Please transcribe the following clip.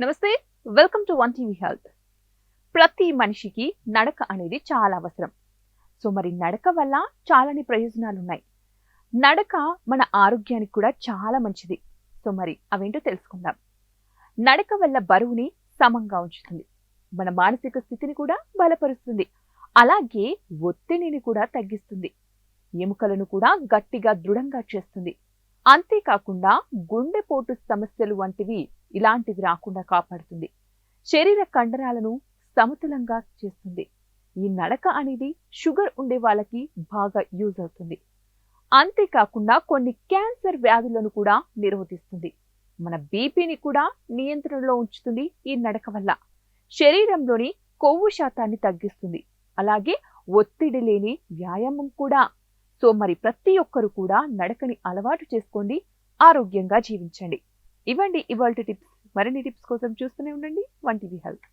నమస్తే welcome to one TV health ప్రతి మనిషికి నడక అనేది చాలా అవసరం. సో మరి నడక వల్ల చాలాని ప్రయోజనాలు ఉన్నాయి నడక మన ఆరోగ్యానికి కూడా చాలా మంచిది. సో మరి అవేంటో తెలుసుకుందాం. నడక వల్ల బరువుని సమంగా ఉంచుతుంది. మన మానసిక స్థితిని కూడా బలపరుస్తుంది. అలాగే ఒత్తిడిని కూడా తగ్గిస్తుంది. ఎముకలను కూడా గట్టిగా దృఢంగా చేస్తుంది. అంతేకాకుండా గుండెపోటు సమస్యలు వంటివి ఇలాంటివి రాకుండా కాపాడుతుంది. శరీర కండరాలను సమతులంగా చేస్తుంది. ఈ నడక అనేది షుగర్ ఉండే వాళ్ళకి బాగా యూజ్ అవుతుంది. అంతేకాకుండా కొన్ని క్యాన్సర్ వ్యాధులను కూడా నిరోధిస్తుంది మన బీపీని కూడా నియంత్రణలో ఉంచుతుంది ఈ నడక వల్ల. శరీరంలోని కొవ్వు శాతాన్ని తగ్గిస్తుంది. అలాగే ఒత్తిడి లేని వ్యాయామం కూడా. సో మరి ప్రతి ఒక్కరు కూడా నడకని అలవాటు చేసుకోండి. ఆరోగ్యంగా జీవించండి. ఇవ్వండి ఇవాళ టిప్స్. మరిన్ని టిప్స్ కోసం చూస్తూనే ఉండండి. One TV health.